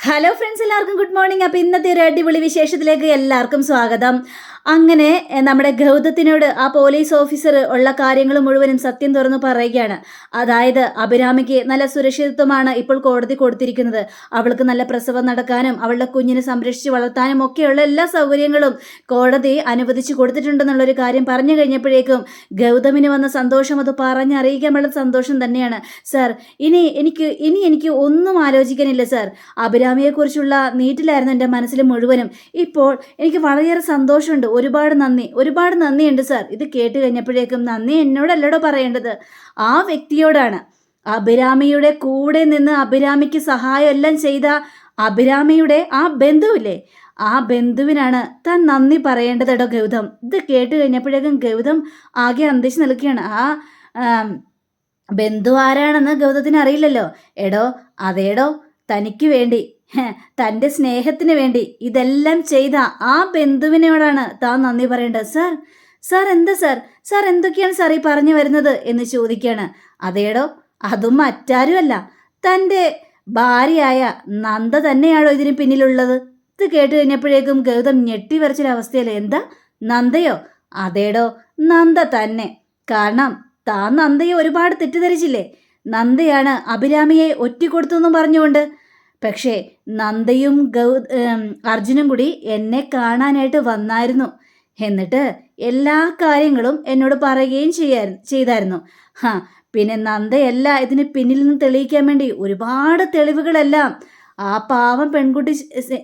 Hello friends എല്ലാവർക്കും good morning അപ്പോൾ ഇന്നത്തെ ഒരു അടിപൊളി വിശേഷത്തിലേക്ക് എല്ലാവർക്കും സ്വാഗതം. അങ്ങനെ നമ്മുടെ ഗൗതത്തിനോട് ആ പോലീസ് ഓഫീസർ ഉള്ള കാര്യങ്ങൾ മുഴുവനും സത്യം തുറന്നു പറയുകയാണ്. അതായത് അഭിരാമിക്ക് നല്ല സുരക്ഷിതത്വമാണ് ഇപ്പോൾ കോടതി കൊടുത്തിരിക്കുന്നത്. അവൾക്ക് നല്ല പ്രസവം നടക്കാനും അവളുടെ കുഞ്ഞിനെ സംരക്ഷിച്ച് വളർത്താനും ഒക്കെയുള്ള എല്ലാ സൗകര്യങ്ങളും കോടതി അനുവദിച്ചു കൊടുത്തിട്ടുണ്ടെന്നുള്ളൊരു കാര്യം പറഞ്ഞു കഴിഞ്ഞപ്പോഴേക്കും ഗൗതമിന് വന്ന സന്തോഷം അത് പറഞ്ഞറിയിക്കാൻ വളരെ സന്തോഷം തന്നെയാണ്. സാർ ഇനി എനിക്ക് ഇനി എനിക്ക് ഒന്നും ആലോചിക്കാനില്ല സാർ അഭിരാമിയെക്കുറിച്ചുള്ള നീറ്റിലായിരുന്നു എന്റെ മനസ്സിൽ മുഴുവനും ഇപ്പോൾ എനിക്ക് വളരെയേറെ സന്തോഷമുണ്ട്. ഒരുപാട് നന്ദി. ഒരുപാട് നന്ദിയുണ്ട് സാർ. ഇത് കേട്ട് കഴിഞ്ഞപ്പോഴേക്കും നന്ദി എന്നോടല്ലടോ പറയേണ്ടത്? ആ വ്യക്തിയോടാണ്. അഭിരാമിയുടെ കൂടെ നിന്ന് അഭിരാമിക്ക് സഹായം എല്ലാം ചെയ്ത അഭിരാമിയുടെ ആ ബന്ധുവില്ലേ? ആ ബന്ധുവിനാണ് താൻ നന്ദി പറയേണ്ടതെടോ ഗൗതം. ഇത് കേട്ട് കഴിഞ്ഞപ്പോഴേക്കും ഗൗതം ആകെ അന്തരിച്ച് നിൽക്കുകയാണ്. ആ ബന്ധു ആരാണെന്ന് ഗൗതത്തിന് അറിയില്ലല്ലോ. എടോ അതേടോ തനിക്ക് വേണ്ടി തന്റെ സ്നേഹത്തിന് വേണ്ടി ഇതെല്ലാം ചെയ്ത ആ ബന്ധുവിനോടാണ് താൻ നന്ദി പറയേണ്ടത് സാർ. സാർ എന്താ സാർ? സാർ എന്തൊക്കെയാണ് സാർ ഈ പറഞ്ഞു വരുന്നത് എന്ന് ചോദിക്കുകയാണ് അതേടോ അതും മറ്റാരുമല്ല. തന്റെ ഭാര്യയായ നന്ദ തന്നെയാണോ ഇതിന് പിന്നിലുള്ളത്? ഇത് കേട്ട് കഴിഞ്ഞപ്പോഴേക്കും ഗൗതം ഞെട്ടി വരച്ചൊരവസ്ഥയിൽ എന്താ? നന്ദയോ? അതേടോ നന്ദ തന്നെ. കാരണം താൻ നന്ദയെ ഒരുപാട് തെറ്റിദ്ധരിച്ചില്ലേ? നന്ദയാണ് അഭിരാമിയെ ഒറ്റിക്കൊടുത്തു എന്നും പറഞ്ഞുകൊണ്ട് പക്ഷേ നന്ദയും ഗൗ അർജുനും കൂടി എന്നെ കാണാനായിട്ട് വന്നായിരുന്നു. എന്നിട്ട് എല്ലാ കാര്യങ്ങളും എന്നോട് പറയുകയും ചെയ്യാ ചെയ്തായിരുന്നു. ഹാ പിന്നെ നന്ദയല്ല ഇതിന് പിന്നിൽ നിന്ന് തെളിയിക്കാൻ വേണ്ടി ഒരുപാട് തെളിവുകളെല്ലാം ആ പാവം പെൺകുട്ടി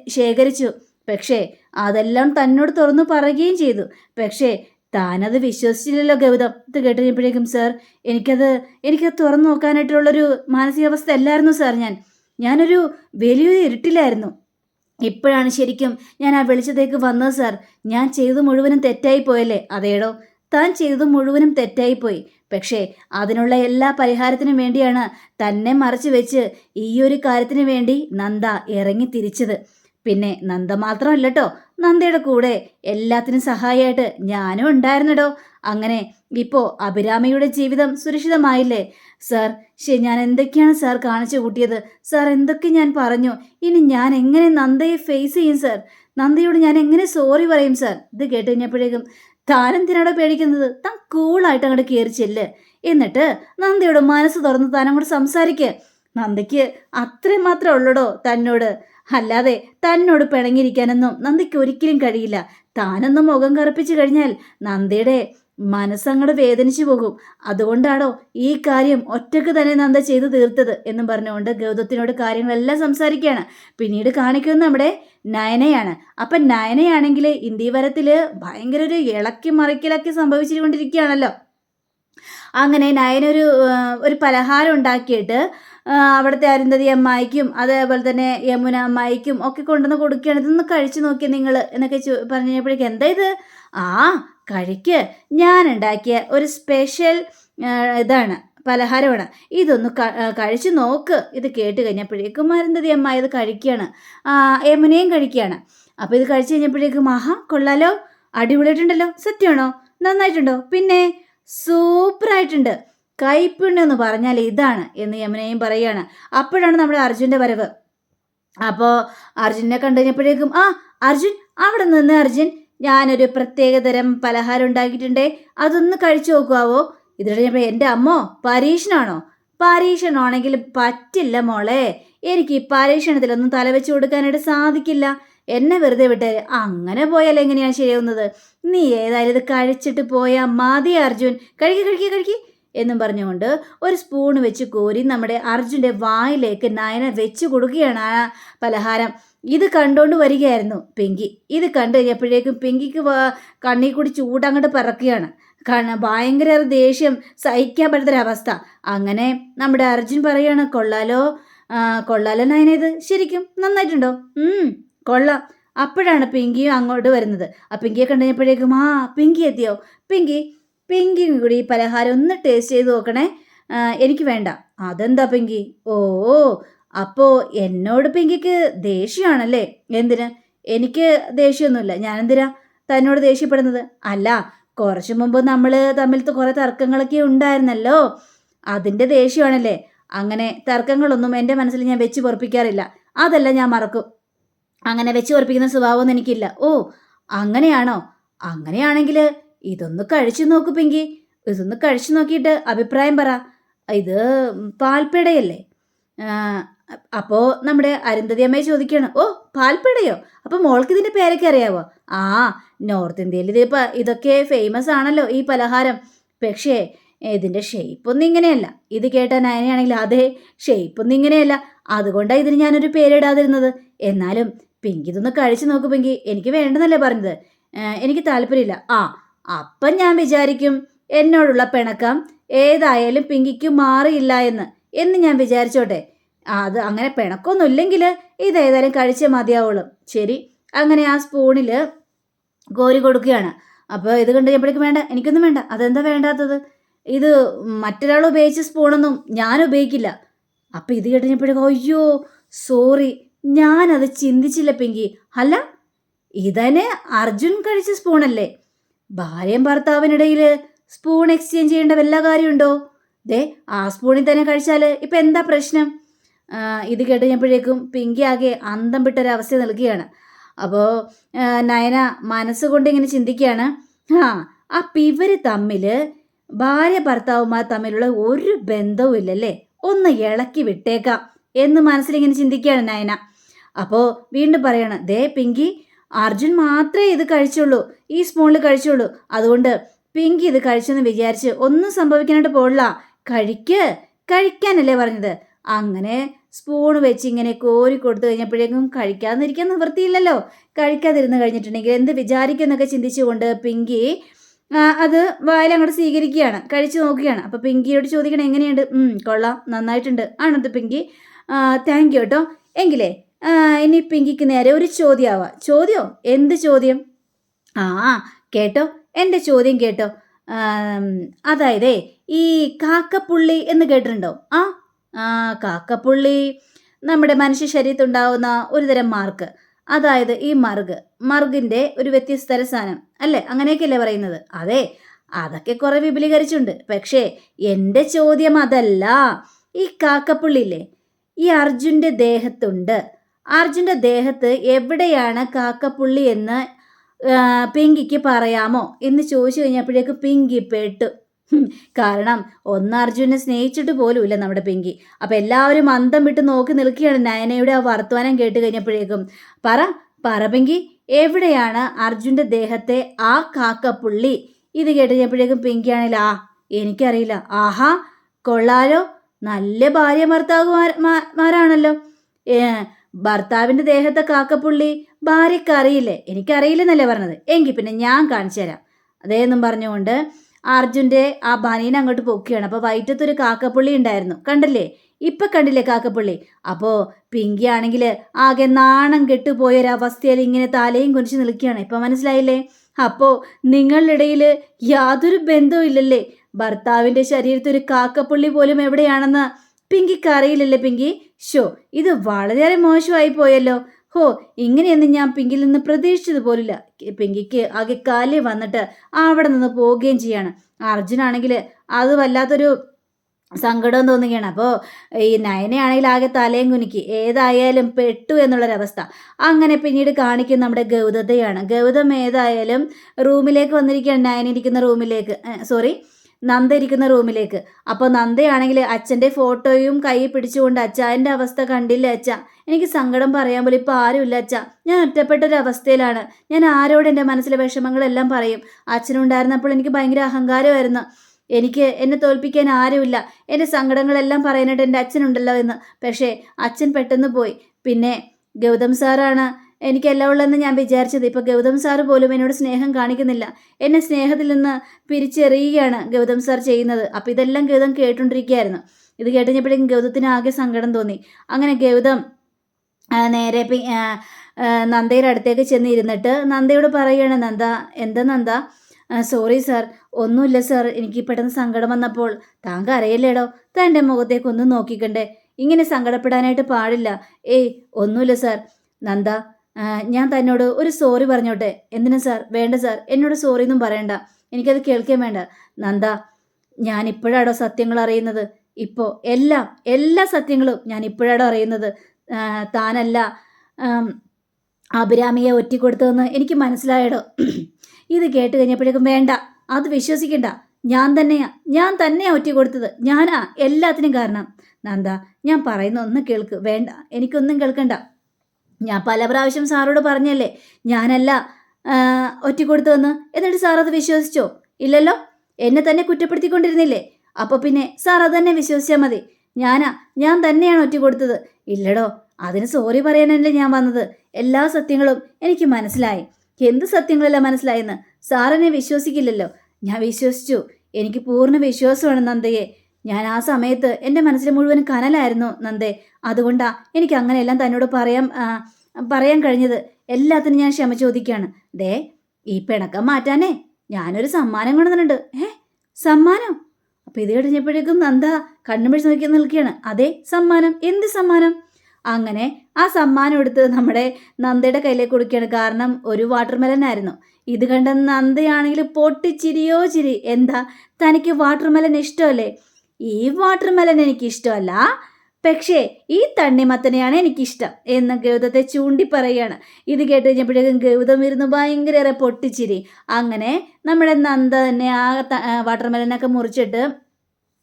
ശേഖരിച്ചു. പക്ഷേ അതെല്ലാം തന്നോട് തുറന്നു പറയുകയും ചെയ്തു. പക്ഷേ താനത് വിശ്വസിച്ചില്ലല്ലോ ഗൗതം. ഇത് കേട്ടുകഴിഞ്ഞപ്പോഴേക്കും സാർ എനിക്കത് എനിക്കത് തുറന്നു നോക്കാനായിട്ടുള്ളൊരു മാനസികാവസ്ഥ അല്ലായിരുന്നു സാർ ഞാൻ. ഞാനൊരു വലിയൊരു ഇരുട്ടിലായിരുന്നു. ഇപ്പോഴാണ് ശരിക്കും ഞാൻ ആ വെളിച്ചത്തേക്ക് വന്നത് സാർ. ഞാൻ ചെയ്തത് മുഴുവനും തെറ്റായി പോയല്ലേ? അതേടോ താൻ ചെയ്തത് മുഴുവനും തെറ്റായിപ്പോയി പക്ഷേ അതിനുള്ള എല്ലാ പരിഹാരത്തിനും വേണ്ടിയാണ് തന്നെ മറച്ചു വെച്ച് ഈ ഒരു കാര്യത്തിന് വേണ്ടി നന്ദ ഇറങ്ങി തിരിച്ചത്. പിന്നെ നന്ദ മാത്രമല്ലട്ടോ നന്ദയുടെ കൂടെ എല്ലാത്തിനും സഹായമായിട്ട് ഞാനും ഉണ്ടായിരുന്നടോ. അങ്ങനെ ഇപ്പോൾ അഭിരാമിയുടെ ജീവിതം സുരക്ഷിതമായില്ലേ? സാർ ശരി ഞാൻ എന്തൊക്കെയാണ് സാർ കാണിച്ചു കൂട്ടിയത്? സാർ എന്തൊക്കെ ഞാൻ പറഞ്ഞു? ഇനി ഞാൻ എങ്ങനെ നന്ദയെ ഫേസ് ചെയ്യും സാർ? നന്ദയോട് ഞാൻ എങ്ങനെ സോറി പറയും സാർ? ഇത് കേട്ട് കഴിഞ്ഞപ്പോഴേക്കും താനെന്തിനാടോ പേടിക്കുന്നത്? താൻ കൂളായിട്ട് അങ്ങോട്ട് കയറി ചെല്ല്. എന്നിട്ട് നന്ദയോട് മനസ്സ് തുറന്ന് താൻ അങ്ങോട്ട് സംസാരിക്ക്. നന്ദയ്ക്ക് അത്രയും മാത്രമേ ഉള്ളടോ തന്നോട്? അല്ലാതെ തന്നോട് പിണങ്ങിയിരിക്കാനൊന്നും നന്ദയ്ക്ക് ഒരിക്കലും കഴിയില്ല. താനൊന്നും മുഖം കറുപ്പിച്ചു കഴിഞ്ഞാൽ നന്ദയുടെ മനസ്സങ്ങോട് വേദനിച്ചു പോകും. അതുകൊണ്ടാണോ ഈ കാര്യം ഒറ്റയ്ക്ക് തന്നെ നന്ദ ചെയ്തു തീർത്തത് എന്നും പറഞ്ഞുകൊണ്ട് ഗൗതത്തിനോട് കാര്യങ്ങളെല്ലാം സംസാരിക്കുകയാണ്. പിന്നീട് കാണിക്കുന്നത് നമ്മുടെ നയനയാണ്. അപ്പം നയനയാണെങ്കിൽ ഇന്ത്യവരത്തിൽ ഭയങ്കര ഒരു ഇളക്കി മറിക്കലൊക്കെ സംഭവിച്ചുകൊണ്ടിരിക്കുകയാണല്ലോ അങ്ങനെ നയനൊരു ഒരു പലഹാരം ഉണ്ടാക്കിയിട്ട് അവിടുത്തെ അരുന്ധതി അമ്മായിക്കും അതേപോലെ തന്നെ യമുന അമ്മായിക്കും ഒക്കെ കൊണ്ടുവന്ന് കൊടുക്കുകയാണ്. ഇതൊന്ന് കഴിച്ചു നോക്കിയാൽ നിങ്ങൾ എന്നൊക്കെ പറഞ്ഞപ്പോഴേക്കും എന്താ ഇത്? ആ കഴിക്ക് ഞാൻ ഉണ്ടാക്കിയ ഒരു സ്പെഷ്യൽ ഇതാണ് പലഹാരമാണ്. ഇതൊന്ന് കഴിച്ചു നോക്ക്. ഇത് കേട്ട് കഴിഞ്ഞപ്പോഴേക്കും മരുന്നതി അമ്മ ഇത് കഴിക്കുകയാണ് യമുനയും കഴിക്കുകയാണ് അപ്പോൾ ഇത് കഴിച്ചു കഴിഞ്ഞപ്പോഴേക്കും ആഹാ കൊള്ളാലോ. അടിപൊളിയായിട്ടുണ്ടല്ലോ. സത്യമാണോ നന്നായിട്ടുണ്ടോ? പിന്നെ സൂപ്പറായിട്ടുണ്ട്. കൈപ്പിണ്ണ് എന്ന് പറഞ്ഞാൽ ഇതാണ് എന്ന് യമുനയും പറയുകയാണ് അപ്പോഴാണ് നമ്മുടെ അർജുന്റെ വരവ്. അപ്പോൾ അർജുനെ കണ്ടു കഴിഞ്ഞപ്പോഴേക്കും ആ അർജുൻ അവിടെ നിന്ന് അർജുൻ ഞാനൊരു പ്രത്യേകതരം പലഹാരം ഉണ്ടാക്കിയിട്ടുണ്ടേ അതൊന്ന് കഴിച്ചു നോക്കുവാവോ? ഇത് ഞാൻ എന്റെ അമ്മോ പരീക്ഷണാണോ പരീക്ഷണമാണെങ്കിൽ പറ്റില്ല മോളെ. എനിക്ക് ഈ പരീക്ഷണത്തിലൊന്നും തലവെച്ച് കൊടുക്കാനായിട്ട് സാധിക്കില്ല. എന്നെ വെറുതെ വിട്ടേ അങ്ങനെ പോയാൽ എങ്ങനെയാണ് ശരിയാവുന്നത്? നീ ഏതായാലും ഇത് കഴിച്ചിട്ട് പോയാ മതി അർജുൻ. കഴിക്കുക കഴിക്കുക കഴിക്കുക എന്നും പറഞ്ഞുകൊണ്ട് ഒരു സ്പൂൺ വെച്ച് കോരി നമ്മുടെ അർജുന്റെ വായിലേക്ക് നയന വെച്ച് കൊടുക്കുകയാണ് ആ പലഹാരം. ഇത് കണ്ടുകൊണ്ട് വരികയായിരുന്നു പിങ്കി. ഇത് കണ്ടു കഴിഞ്ഞപ്പോഴേക്കും പിങ്കിക്ക് കണ്ണിൽ കൂടി ചൂടങ്ങോട്ട് പറക്കുകയാണ്. കാരണം ഭയങ്കര ദേഷ്യം സഹിക്കാൻ പറ്റാത്തൊരവസ്ഥ. അങ്ങനെ നമ്മുടെ അർജുൻ പറയാണ് കൊള്ളാലോ. കൊള്ളാലോ നയനേത് ശരിക്കും നന്നായിട്ടുണ്ടോ? കൊള്ളാം. അപ്പോഴാണ് പിങ്കിയും അങ്ങോട്ട് വരുന്നത്. ആ പിങ്കിയെ കണ്ടുകഴിഞ്ഞപ്പോഴേക്കും ആ പിങ്കി എത്തിയോ? പിങ്കി പിങ്കി കൂടി പലഹാരം ഒന്ന് ടേസ്റ്റ് ചെയ്ത് നോക്കണേ. എനിക്ക് വേണ്ട. അതെന്താ പിങ്കി? ഓ അപ്പോൾ എന്നോട് പിങ്കിക്ക് ദേഷ്യമാണല്ലേ? എന്തിന്? എനിക്ക് ദേഷ്യമൊന്നുമില്ല ഞാനെന്തിനാ തന്നോട് ദേഷ്യപ്പെടുന്നത്? അല്ല കുറച്ചു മുമ്പ് നമ്മൾ തമ്മിലത്തെ കുറേ തർക്കങ്ങളൊക്കെ ഉണ്ടായിരുന്നല്ലോ. അതിന്റെ ദേഷ്യമാണല്ലേ? അങ്ങനെ തർക്കങ്ങളൊന്നും എന്റെ മനസ്സിൽ ഞാൻ വെച്ച് പൊറപ്പിക്കാറില്ല. അതല്ല ഞാൻ മറക്കും. അങ്ങനെ വെച്ച് പൊറപ്പിക്കുന്ന സ്വഭാവമൊന്നും എനിക്കില്ല. ഓ അങ്ങനെയാണോ? അങ്ങനെയാണെങ്കിൽ ഇതൊന്ന് കഴിച്ചു നോക്കു പിങ്കി. ഇതൊന്ന് കഴിച്ചു നോക്കിയിട്ട് അഭിപ്രായം പറ. ഇത് പാൽപ്പേടയല്ലേ? അപ്പോൾ നമ്മുടെ അരുന്ധതി അമ്മയെ ചോദിക്കണം ഓ പാൽപ്പേടയോ? അപ്പോൾ മോൾക്ക് ഇതിന്റെ പേരൊക്കെ അറിയാവോ? ആ നോർത്ത് ഇന്ത്യയിൽ ഇത് ഇതൊക്കെ ഫേമസ് ആണല്ലോ ഈ പലഹാരം. പക്ഷേ ഇതിന്റെ ഷേപ്പൊന്നും ഇങ്ങനെയല്ല. ഇത് കേട്ട നയനയാണെങ്കിൽ അതെ ഷേപ്പൊന്നും ഇങ്ങനെയല്ല. അതുകൊണ്ടാണ് ഇതിന് ഞാനൊരു പേരിടാതിരുന്നത്. എന്നാലും പിങ്കി ഇതൊന്ന് കഴിച്ചു നോക്കു പിങ്കി. എനിക്ക് വേണ്ടെന്നല്ലേ പറഞ്ഞത്. എനിക്ക് താല്പര്യമില്ല. ആ അപ്പം ഞാൻ വിചാരിക്കും എന്നോടുള്ള പിണക്കം ഏതായാലും പിങ്കിക്ക് മാറിയില്ല എന്ന്. എന്ന് ഞാൻ വിചാരിച്ചോട്ടെ. അത് അങ്ങനെ പിണക്കൊന്നും ഇല്ലെങ്കിൽ ഇതേതായാലും കഴിച്ച മതിയാവുള്ളൂ. ശരി. അങ്ങനെ ആ സ്പൂണിൽ കോരി കൊടുക്കുകയാണ്. അപ്പോൾ ഇത് കണ്ട് എപ്പോഴേക്കും വേണ്ട. എനിക്കൊന്നും വേണ്ട. അതെന്താ വേണ്ടാത്തത്? ഇത് മറ്റൊരാൾ ഉപയോഗിച്ച സ്പൂണൊന്നും ഞാൻ ഉപയോഗിക്കില്ല. അപ്പം ഇത് കേട്ടപ്പോഴേക്കും അയ്യോ സോറി. ഞാനത് ചിന്തിച്ചില്ല പിങ്കി. അല്ല ഇതന്നെ അർജുൻ കഴിച്ച സ്പൂണല്ലേ? ഭാര്യയും ഭർത്താവിനിടയിൽ സ്പൂൺ എക്സ്ചേഞ്ച് ചെയ്യേണ്ട വല്ല കാര്യമുണ്ടോ? ദേ ആ സ്പൂണിൽ തന്നെ കഴിച്ചാൽ ഇപ്പം എന്താ പ്രശ്നം? ഇത് കേട്ടുകഴിഞ്ഞപ്പോഴേക്കും പിങ്കി ആകെ അന്തം വിട്ടൊരവസ്ഥ നൽകുകയാണ്. അപ്പോൾ നയന മനസ്സുകൊണ്ട് ഇങ്ങനെ ചിന്തിക്കുകയാണ്. ആ അപ്പം ഇവർ തമ്മിൽ ഭാര്യ ഭർത്താവുമാർ തമ്മിലുള്ള ഒരു ബന്ധവും ഇല്ലല്ലേ? ഒന്ന് ഇളക്കി വിട്ടേക്കാം എന്ന് മനസ്സിലിങ്ങനെ ചിന്തിക്കുകയാണ് നയന. അപ്പോൾ വീണ്ടും പറയാണ് ദേ പിങ്കി അർജുൻ മാത്രമേ ഇത് കഴിച്ചുള്ളൂ ഈ സ്പൂണിൽ കഴിച്ചുള്ളൂ. അതുകൊണ്ട് പിങ്കി ഇത് കഴിച്ചെന്ന് വിചാരിച്ച് ഒന്നും സംഭവിക്കാനായിട്ട് പോടില്ല കഴിക്ക് കഴിക്കാനല്ലേ പറഞ്ഞത്. അങ്ങനെ സ്പൂൺ വെച്ച് ഇങ്ങനെ കോരി കൊടുത്തു കഴിഞ്ഞപ്പോഴേക്കും കഴിക്കാതിരിക്കാൻ നിവൃത്തിയില്ലല്ലോ. കഴിക്കാതിരുന്ന് കഴിഞ്ഞിട്ടുണ്ടെങ്കിൽ എന്ത് വിചാരിക്കുമെന്നൊക്കെ ചിന്തിച്ചുകൊണ്ട് പിങ്കി അത് വായിൽ അങ്ങോട്ട് സ്വീകരിക്കുകയാണ്. കഴിച്ചു നോക്കുകയാണ്. അപ്പോൾ പിങ്കിയോട് ചോദിക്കണം എങ്ങനെയുണ്ട്? കൊള്ളാം. നന്നായിട്ടുണ്ട്. ആണത് പിങ്കി. താങ്ക് യു കേട്ടോ എങ്കിലേ ഇനി പിങ്കിക്ക് നേരെ ഒരു ചോദ്യമാവാം ചോദ്യമോ എന്ത് ചോദ്യം? ആ കേട്ടോ. എന്റെ ചോദ്യം കേട്ടോ. അതായത് ഈ കാക്കപ്പുള്ളി എന്ന് കേട്ടിട്ടുണ്ടോ? ആ കാക്കപ്പുള്ളി. നമ്മുടെ മനുഷ്യ ശരീരത്തുണ്ടാവുന്ന ഒരുതരം മാർക്ക് അതായത് ഈ മർഗ് മർഗിന്റെ ഒരു വ്യത്യസ്ത തരം സാധനം. അല്ലേ? അങ്ങനെയൊക്കെയല്ലേ പറയുന്നത്? അതെ. അതൊക്കെ കുറെ വിപുലീകരിച്ചുണ്ട് പക്ഷേ എന്റെ ചോദ്യം അതല്ല. ഈ കാക്കപ്പുള്ളിയില്ലേ? ഈ അർജുന്റെ ദേഹത്തുണ്ട്. അർജുന്റെ ദേഹത്ത് എവിടെയാണ് കാക്കപ്പുള്ളി എന്ന് പിങ്കിക്ക് പറയാമോ? എന്ന് ചോദിച്ചു കഴിഞ്ഞപ്പോഴേക്ക് പിങ്കി പെട്ടു. കാരണം ഒന്ന് അർജുനെ സ്നേഹിച്ചിട്ട് പോലുമില്ല നമ്മുടെ പിങ്കി. അപ്പം എല്ലാവരും അന്തം വിട്ട് നോക്കി നിൽക്കുകയാണ് നയനയുടെ ആ വർത്തമാനം കേട്ട് കഴിഞ്ഞപ്പോഴേക്കും. പറ പറ പിങ്കി എവിടെയാണ് അർജുന്റെ ദേഹത്തെ ആ കാക്കപ്പുള്ളി ഇത് കേട്ട് കഴിഞ്ഞപ്പോഴേക്കും പിങ്കി ആണെങ്കിൽ ആ എനിക്കറിയില്ല. ആഹാ കൊള്ളാലോ. നല്ല ഭാര്യ ഭർത്താവുമാരാണല്ലോ ഭർത്താവിന്റെ ദേഹത്തെ കാക്കപ്പുള്ളി ഭാര്യയ്ക്ക് അറിയില്ലേ എനിക്കറിയില്ലെന്നല്ലേ പറഞ്ഞത്. എങ്കിൽ പിന്നെ ഞാൻ കാണിച്ചു തരാം അതേന്നും പറഞ്ഞുകൊണ്ട് അർജുന്റെ ആ ബനീൻ അങ്ങോട്ട് പൊക്കുകയാണ്. അപ്പോൾ വയറ്റത്തൊരു കാക്കപ്പുള്ളി ഉണ്ടായിരുന്നു. കണ്ടില്ലേ? ഇപ്പം കണ്ടില്ലേ കാക്കപ്പുള്ളി? അപ്പോൾ പിങ്കി ആണെങ്കിൽ ആകെ നാണം കെട്ടുപോയൊരവസ്ഥയിൽ ഇങ്ങനെ തലയും കുനിച്ച് നിൽക്കുകയാണ്. ഇപ്പം മനസ്സിലായില്ലേ? അപ്പോ നിങ്ങളുടെ ഇടയിൽ യാതൊരു ബന്ധവും ഇല്ലല്ലേ? ഭർത്താവിന്റെ ശരീരത്തിൽ ഒരു കാക്കപ്പുള്ളി പോലും എവിടെയാണെന്ന് പിങ്കിക്ക് അറിയില്ലല്ലേ പിങ്കി? ഷോ ഇത് വളരെയേറെ മോശമായി പോയല്ലോ. ഹോ ഇങ്ങനെയൊന്നും ഞാൻ പിങ്കിൽ നിന്ന് പ്രതീക്ഷിച്ചത് പോലില്ല. പിങ്കിക്ക് ആകെ കാലേ വന്നിട്ട് അവിടെ നിന്ന് പോവുകയും ചെയ്യാണ്. അർജുനാണെങ്കിൽ അത് വല്ലാത്തൊരു സങ്കടം തോന്നുകയാണ്. അപ്പോൾ ഈ നയനയാണെങ്കിൽ ആകെ തലയും കുനിക്ക്. ഏതായാലും പെട്ടു എന്നുള്ളൊരവസ്ഥ. അങ്ങനെ പിന്നീട് കാണിക്കുന്ന നമ്മുടെ ഗൗതതയാണ്. ഗൗതം ഏതായാലും റൂമിലേക്ക് വന്നിരിക്കുകയാണ്. നയനിരിക്കുന്ന റൂമിലേക്ക്. സോറി. നന്ദ ഇരിക്കുന്ന റൂമിലേക്ക്. അപ്പോൾ നന്ദയാണെങ്കിൽ അച്ഛന്റെ ഫോട്ടോയും കൈ പിടിച്ചുകൊണ്ട് അച്ഛ എന്റെ അവസ്ഥ കണ്ടില്ല അച്ഛ? എനിക്ക് സങ്കടം പറയാൻ പോലും ഇപ്പോൾ ആരുമില്ല അച്ഛ. ഞാൻ ഒറ്റപ്പെട്ട ഒരു അവസ്ഥയിലാണ് ഞാൻ ആരോട് എന്റെ മനസ്സിലെ വിഷമങ്ങളെല്ലാം പറയും? അച്ഛനുണ്ടായിരുന്നപ്പോൾ എനിക്ക് ഭയങ്കര അഹങ്കാരമായിരുന്നു. എനിക്ക് എന്നെ തോൽപ്പിക്കാൻ ആരുമില്ല. എന്റെ സങ്കടങ്ങളെല്ലാം പറയാനായിട്ട് എന്റെ അച്ഛനുണ്ടല്ലോ എന്ന്. പക്ഷേ അച്ഛൻ പെട്ടെന്ന് പോയി. പിന്നെ ഗൗതം സാറാണ് എനിക്കെല്ലാം ഉള്ളതെന്ന് ഞാൻ വിചാരിച്ചത്. ഇപ്പോൾ ഗൗതം സാർ പോലും എന്നോട് സ്നേഹം കാണിക്കുന്നില്ല. എന്നെ സ്നേഹത്തിൽ നിന്ന് പിരിച്ചെറിയുകയാണ് ഗൗതം സാർ ചെയ്യുന്നത്. അപ്പോൾ ഇതെല്ലാം ഗൗതം കേട്ടുകൊണ്ടിരിക്കുകയായിരുന്നു ഇത് കേട്ടുകഴിഞ്ഞപ്പോഴേക്കും ഗൗതത്തിന് ആകെ സങ്കടം തോന്നി. അങ്ങനെ ഗൗതം നേരെ നന്ദയുടെ അടുത്തേക്ക് ചെന്നിരുന്നിട്ട് നന്ദയോട് പറയുകയാണ് നന്ദ എന്താ നന്ദ? സോറി സാർ ഒന്നുമില്ല സാർ എനിക്ക് പെട്ടെന്ന് സങ്കടം വന്നപ്പോൾ താങ്കൾ അറിയില്ലേടോ തന്റെ മുഖത്തേക്ക് ഒന്ന് നോക്കിക്കണ്ടേ. ഇങ്ങനെ സങ്കടപ്പെടാനായിട്ട് പാടില്ല. ഏയ് ഒന്നുമില്ല സാർ നന്ദ ഞാൻ തന്നോട് ഒരു സോറി പറഞ്ഞോട്ടെ? എന്തിനാ സാർ വേണ്ട സാർ എന്നോട് സോറി ഒന്നും പറയണ്ട. എനിക്കത് കേൾക്കാൻ വേണ്ട. നന്ദ ഞാൻ ഇപ്പോഴാടോ സത്യങ്ങൾ അറിയുന്നത്? ഇപ്പോൾ എല്ലാം എല്ലാ സത്യങ്ങളും ഞാൻ ഇപ്പോഴാടോ അറിയുന്നത്? താനല്ല അഭിരാമിയെ ഒറ്റിക്കൊടുത്തതെന്ന് എനിക്ക് മനസ്സിലായടോ? ഇത് കേട്ട് കഴിഞ്ഞപ്പോഴേക്കും വേണ്ട അത് വിശ്വസിക്കണ്ട. ഞാൻ തന്നെയാ ഞാൻ തന്നെയാ ഒറ്റിക്കൊടുത്തത്. കൊടുത്തത് ഞാനാ എല്ലാത്തിനും കാരണം. നന്ദ ഞാൻ പറയുന്ന ഒന്ന് കേൾക്ക്. വേണ്ട എനിക്കൊന്നും കേൾക്കണ്ട. ഞാൻ പല പ്രാവശ്യം സാറോട് പറഞ്ഞല്ലേ ഞാനല്ല ഒറ്റ കൊടുത്തതെന്ന് എന്നിട്ട് സാർ അത് വിശ്വസിച്ചോ? ഇല്ലല്ലോ? എന്നെ തന്നെ കുറ്റപ്പെടുത്തിക്കൊണ്ടിരുന്നില്ലേ? അപ്പോൾ പിന്നെ സാർ അത് തന്നെ വിശ്വസിച്ചാൽ മതി. ഞാനാ ഞാൻ തന്നെയാണ് ഒറ്റ കൊടുത്തത് ഇല്ലടോ അതിന് സോറി പറയാനല്ലേ ഞാൻ വന്നത്. എല്ലാ സത്യങ്ങളും എനിക്ക് മനസ്സിലായി. എന്ത് സത്യങ്ങളല്ല മനസ്സിലായെന്ന്? സാറെന്നെ വിശ്വസിക്കില്ലല്ലോ. ഞാൻ വിശ്വസിച്ചു. എനിക്ക് പൂർണ വിശ്വാസമാണ് നന്ദയെ. ഞാൻ ആ സമയത്ത് എന്റെ മനസ്സിൽ മുഴുവൻ കനലായിരുന്നു നന്ദേ. അതുകൊണ്ടാ എനിക്ക് അങ്ങനെയെല്ലാം തന്നോട് പറയാൻ പറയാൻ കഴിഞ്ഞത്. എല്ലാത്തിനും ഞാൻ ക്ഷമ ചോദിക്കുകയാണ്. ദേ ഈ പിണക്കം മാറ്റാനേ ഞാനൊരു സമ്മാനം കൊണ്ടുവന്നിട്ടുണ്ട്. ഏ സമ്മാനം? അപ്പം ഇത് കഴിഞ്ഞപ്പോഴേക്കും നന്ദ കണ്ണുപിടിച്ച് നോക്കി നിൽക്കുകയാണ്. അതെ സമ്മാനം. എന്ത് സമ്മാനം? അങ്ങനെ ആ സമ്മാനം എടുത്ത് നമ്മുടെ നന്ദയുടെ കയ്യിലേക്ക് കൊടുക്കുകയാണ്. കാരണം ഒരു വാട്ടർമെലൻ ആയിരുന്നു ഇത് കണ്ട നന്ദയാണെങ്കിൽ പൊട്ടിച്ചിരിയോ ചിരി. എന്താ? തനിക്ക് വാട്ടർമെലൻ ഇഷ്ടമല്ലേ? ഈ വാട്ടർമെലൻ എനിക്ക് ഇഷ്ടമല്ല പക്ഷേ ഈ തണ്ണിമത്തനെയാണ് എനിക്കിഷ്ടം എന്ന് ഗൗതത്തെ ചൂണ്ടി പറയാണ് ഇത് കേട്ട് കഴിഞ്ഞപ്പോഴേക്കും ഗൗതം ഇരുന്ന് ഭയങ്കരേറെ പൊട്ടിച്ചിരി. അങ്ങനെ നമ്മുടെ നന്ദ തന്നെ ആ വാട്ടർ മെലനൊക്കെ വാട്ടർമെലനൊക്കെ മുറിച്ചിട്ട്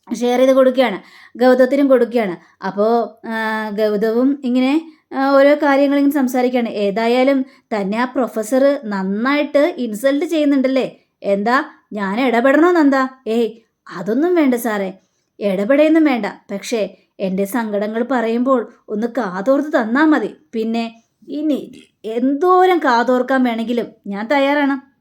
ഷെയർ ചെയ്ത് കൊടുക്കുകയാണ്. ഗൗതത്തിനും കൊടുക്കുകയാണ്. അപ്പോൾ ഗൗതവും ഇങ്ങനെ ഓരോ കാര്യങ്ങളിങ്ങനെ സംസാരിക്കുകയാണ്. ഏതായാലും തന്നെ ആ പ്രൊഫസർ നന്നായിട്ട് ഇൻസൾട്ട് ചെയ്യുന്നുണ്ടല്ലേ? എന്താ? ഞാൻ ഇടപെടണോ നന്ദ? ഏയ് അതൊന്നും വേണ്ട സാറേ. ഇടപെടയൊന്നും വേണ്ട. പക്ഷേ എന്റെ സങ്കടങ്ങൾ പറയുമ്പോൾ ഒന്ന് കാതോർത്ത് തന്നാൽ മതി. പിന്നെ ഇനി എന്തോരം കാതോർക്കാൻ വേണമെങ്കിലും ഞാൻ തയ്യാറാണ്.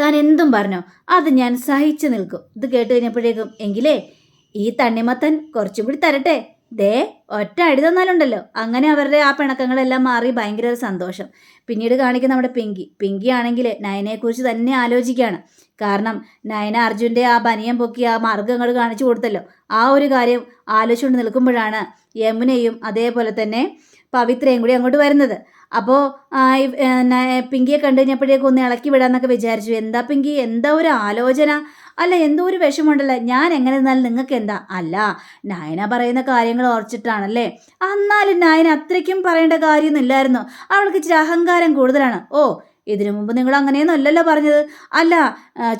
താൻ എന്തും പറഞ്ഞോ അത് ഞാൻ സഹിച്ചു നിൽക്കും. ഇത് കേട്ട് കഴിഞ്ഞപ്പോഴേക്കും എങ്കിലേ ഈ തണ്ണിമത്തൻ കുറച്ചും കൂടി തരട്ടെ. ദേ ഒറ്റ അടി തന്നാലുണ്ടല്ലോ. അങ്ങനെ അവരുടെ ആ പിണക്കങ്ങളെല്ലാം മാറി ഭയങ്കര ഒരു സന്തോഷം. പിന്നീട് കാണിക്കുന്ന നമ്മുടെ പിങ്കി. പിങ്കി ആണെങ്കിൽ നയനെക്കുറിച്ച് തന്നെ ആലോചിക്കുകയാണ്. കാരണം നയന അർജുന്റെ ആ ബനിയം പൊക്കി ആ മാർഗങ്ങൾ കാണിച്ചു കൊടുത്തല്ലോ. ആ ഒരു കാര്യം ആലോചിച്ചുകൊണ്ട് നിൽക്കുമ്പോഴാണ് യമുനയും അതേപോലെ തന്നെ പവിത്രയും കൂടി അങ്ങോട്ട് വരുന്നത്. അപ്പോൾ പിങ്കിയെ കണ്ടു കഴിഞ്ഞപ്പോഴേക്കും ഒന്ന് ഇളക്കി വിടാന്നൊക്കെ വിചാരിച്ചു. എന്താ പിങ്കി? എന്താ ഒരു ആലോചന? അല്ല എന്തോ ഒരു വിഷമമുണ്ടല്ലോ? ഞാൻ എങ്ങനെ നിന്നാലും നിങ്ങൾക്ക് എന്താ? അല്ല നയന പറയുന്ന കാര്യങ്ങൾ ഓർച്ചിട്ടാണല്ലേ എന്നാലും നയന അത്രയ്ക്കും പറയേണ്ട കാര്യമൊന്നുമില്ലായിരുന്നു അവൾക്ക് ഇച്ചിരി അഹങ്കാരം കൂടുതലാണ്. ഓ ഇതിനു മുമ്പ് നിങ്ങൾ അങ്ങനെയൊന്നും അല്ലല്ലോ പറഞ്ഞത്. അല്ല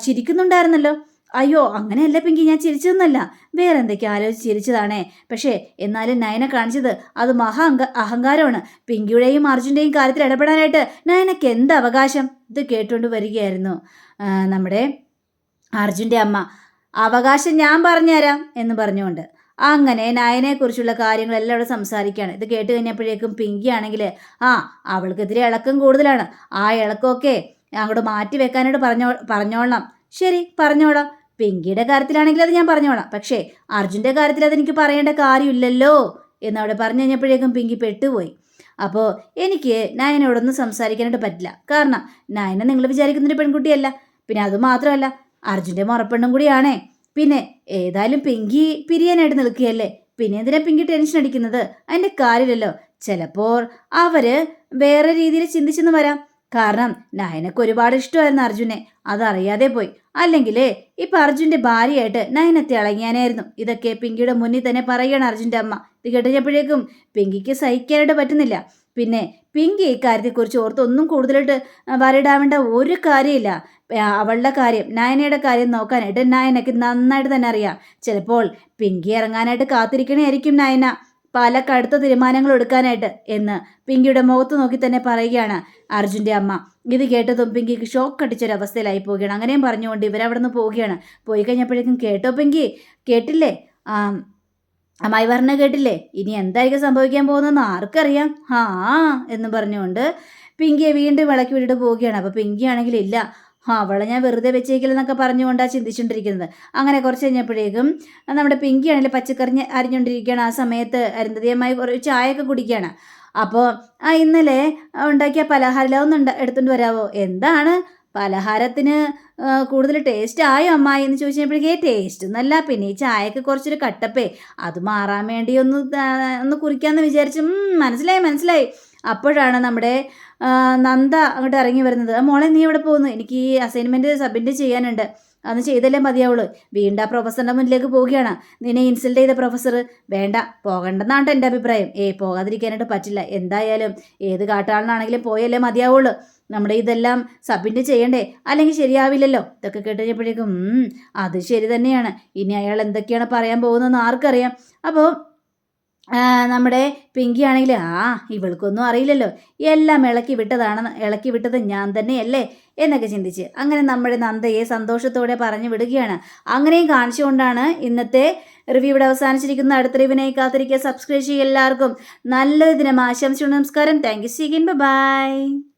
ചിരിക്കുന്നുണ്ടായിരുന്നല്ലോ. അയ്യോ അങ്ങനെയല്ല പിങ്കി ഞാൻ ചിരിച്ചതെന്നല്ല. വേറെ എന്തൊക്കെ ആലോചിച്ച് ചിരിച്ചതാണേ. പക്ഷേ എന്നാലും നയന കാണിച്ചത് അത് മഹാ അങ്ക അഹങ്കാരമാണ്. പിങ്കിയുടെയും അർജുന്റെയും കാര്യത്തിൽ ഇടപെടാനായിട്ട് നയനക്ക് എന്ത് അവകാശം? ഇത് കേട്ടുകൊണ്ട് വരികയായിരുന്നു. നമ്മുടെ അർജുന്റെ അമ്മ. അവകാശം ഞാൻ പറഞ്ഞുതരാം എന്ന് പറഞ്ഞുകൊണ്ട്. അങ്ങനെ നയനെക്കുറിച്ചുള്ള കാര്യങ്ങളെല്ലാം അവിടെ സംസാരിക്കുകയാണ്. ഇത് കേട്ട് കഴിഞ്ഞപ്പോഴേക്കും പിങ്കി ആണെങ്കിൽ ആ അവൾക്കെതിരെ ഇളക്കം കൂടുതലാണ്. ആ ഇളക്കമൊക്കെ അങ്ങോട്ട് മാറ്റി വെക്കാനായിട്ട് പറഞ്ഞോ പറഞ്ഞോളാം ശരി പറഞ്ഞോളാം. പിങ്കിയുടെ കാര്യത്തിലാണെങ്കിൽ അത് ഞാൻ പറഞ്ഞോളാം. പക്ഷേ അർജുന്റെ കാര്യത്തിൽ അതെനിക്ക് പറയേണ്ട കാര്യമില്ലല്ലോ എന്നവിടെ പറഞ്ഞു കഴിഞ്ഞപ്പോഴേക്കും പിങ്കി പെട്ടുപോയി. അപ്പോൾ എനിക്ക് നയനോടൊന്നും സംസാരിക്കാനായിട്ട് പറ്റില്ല. കാരണം നയന നിങ്ങൾ വിചാരിക്കുന്നൊരു പെൺകുട്ടിയല്ല. പിന്നെ അത് മാത്രമല്ല അർജുന്റെ മുറപ്പെണ്ണും കൂടിയാണേ. പിന്നെ ഏതായാലും പിങ്കി പിരിയാനായിട്ട് നിൽക്കുകയല്ലേ? പിന്നെ എന്തിനാ പിങ്കി ടെൻഷൻ അടിക്കുന്നത്? അതിന്റെ കാര്യമില്ലല്ലോ. ചിലപ്പോൾ അവർ വേറെ രീതിയിൽ ചിന്തിച്ചെന്ന് വരാം. കാരണം നയനക്ക് ഒരുപാട് ഇഷ്ടമായിരുന്നു അർജുനെ. അതറിയാതെ പോയി. അല്ലെങ്കിൽ ഇപ്പൊ അർജുന്റെ ഭാര്യയായിട്ട് നയനത്തെ ഇളങ്ങിയാനായിരുന്നു ഇതൊക്കെ പിങ്കിയുടെ മുന്നിൽ തന്നെ പറയുകയാണ് അർജുന്റെ അമ്മ. ഇത് കേട്ടപ്പോഴേക്കും പിങ്കിക്ക് സഹിക്കാനായിട്ട് പറ്റുന്നില്ല. പിന്നെ പിങ്കി ഇക്കാര്യത്തെക്കുറിച്ച് ഓർത്ത് ഒന്നും കൂടുതലായിട്ട് വരയിടാവേണ്ട ഒരു കാര്യമില്ല. അവളുടെ കാര്യം നയനയുടെ കാര്യം നോക്കാനായിട്ട് നയനയ്ക്ക് നന്നായിട്ട് തന്നെ അറിയാം. ചിലപ്പോൾ പിങ്കി ഇറങ്ങാനായിട്ട് കാത്തിരിക്കണേയായിരിക്കും നയന. പല കടുത്ത തീരുമാനങ്ങൾ എടുക്കാനായിട്ട് എന്ന് പിങ്കിയുടെ മുഖത്ത് നോക്കി തന്നെ പറയുകയാണ് അർജുന്റെ അമ്മ. ഇത് കേട്ടതും പിങ്കിക്ക് ഷോക്ക് അടിച്ചൊരവസ്ഥയിലായി പോവുകയാണ്. അങ്ങനെയും പറഞ്ഞുകൊണ്ട് ഇവരവിടെ നിന്ന് പോവുകയാണ്. പോയി കഴിഞ്ഞപ്പോഴേക്കും കേട്ടോ പിങ്കി? കേട്ടില്ലേ? അമ്മായി പറഞ്ഞ കേട്ടില്ലേ? ഇനി എന്തായിരിക്കും സംഭവിക്കാൻ പോകുന്നതെന്ന് ആർക്കറിയാം. ആ എന്ന് പറഞ്ഞുകൊണ്ട് പിങ്കിയെ വീണ്ടും വിളക്കി വിട്ടിട്ട് പോവുകയാണ്. അപ്പോൾ പിങ്കി ആണെങ്കിൽ ഇല്ല. ആ അവളെ ഞാൻ വെറുതെ വെച്ചേക്കില്ലെന്നൊക്കെ പറഞ്ഞുകൊണ്ടാണ് ചിന്തിച്ചുകൊണ്ടിരിക്കുന്നത്. അങ്ങനെ കുറച്ച് കഴിഞ്ഞപ്പോഴേക്കും നമ്മുടെ പിങ്കി ആണെങ്കിൽ പച്ചക്കറി അരിഞ്ഞുകൊണ്ടിരിക്കുകയാണ്. ആ സമയത്ത് അരുന്ധതിയമായി കുറേ ചായയൊക്കെ കുടിക്കുകയാണ്. അപ്പോൾ ആ ഇന്നലെ ഉണ്ടാക്കിയ പലഹാരം ഒന്ന് ഉണ്ടാ- എടുത്തുകൊണ്ട് വരാവോ? എന്താണ്? പലഹാരത്തിന് കൂടുതൽ ടേസ്റ്റ് ആയോ അമ്മായി എന്ന് ചോദിച്ചപ്പോഴേക്കേ ടേസ്റ്റ് എന്നല്ല പിന്നെ ഈ ചായക്ക് കുറച്ചൊരു കട്ടപ്പേ. അത് മാറാൻ വേണ്ടി ഒന്ന് ഒന്ന് കുറിക്കാമെന്ന് വിചാരിച്ചു മനസ്സിലായി മനസ്സിലായി. അപ്പോഴാണ് നമ്മുടെ നന്ദ അങ്ങോട്ട് ഇറങ്ങി വരുന്നത്. "ആ, മോളെ നീ എവിടെ പോകുന്നു? എനിക്ക് ഈ അസൈൻമെന്റ് സബ്മിറ്റ് ചെയ്യാനുണ്ട്. അന്ന് ചെയ്തല്ലേ മതിയാവുള്ളൂ. വീണ്ടും ആ പ്രൊഫസറിന്റെ മുന്നിലേക്ക് പോവുകയാണ്. നിന്നെ ഇൻസൾട്ട് ചെയ്ത പ്രൊഫസർ വേണ്ട പോകണ്ടെന്നാണ് എന്റെ അഭിപ്രായം. ഏ പോകാതിരിക്കാനായിട്ട് പറ്റില്ല. എന്തായാലും ഏത് കാട്ടാളനാണെങ്കിലും പോയല്ലേ മതിയാവുള്ളൂ. നമ്മുടെ ഇതെല്ലാം സബ്മിറ്റ് ചെയ്യണ്ടേ? അല്ലെങ്കിൽ ശരിയാവില്ലല്ലോ? ഇതൊക്കെ കേട്ടുകഴിഞ്ഞപ്പോഴേക്കും അത് ശരി തന്നെയാണ്. ഇനി അയാൾ എന്തൊക്കെയാണ് പറയാൻ പോകുന്നതെന്ന് ആർക്കറിയാം. അപ്പോൾ നമ്മുടെ പിങ്കി ആണെങ്കിൽ ആ ഇവൾക്കൊന്നും അറിയില്ലല്ലോ. എല്ലാം ഇളക്കി വിട്ടതാണ് ഇളക്കി വിട്ടത് ഞാൻ തന്നെയല്ലേ? എന്നൊക്കെ ചിന്തിച്ച് അങ്ങനെ നമ്മുടെ നന്ദയെ സന്തോഷത്തോടെ പറഞ്ഞു വിടുകയാണ്. അങ്ങനെയും കാണിച്ചുകൊണ്ടാണ് ഇന്നത്തെ റിവ്യൂ ഇവിടെ അവസാനിച്ചിരിക്കുന്ന അടുത്ത റിവിനായി കാത്തിരിക്കുക. സബ്സ്ക്രൈബ് ചെയ്യുക എല്ലാവർക്കും. നല്ലൊരു ദിനം. ആശംസിച്ചു നമസ്കാരം. Thank you see again bye.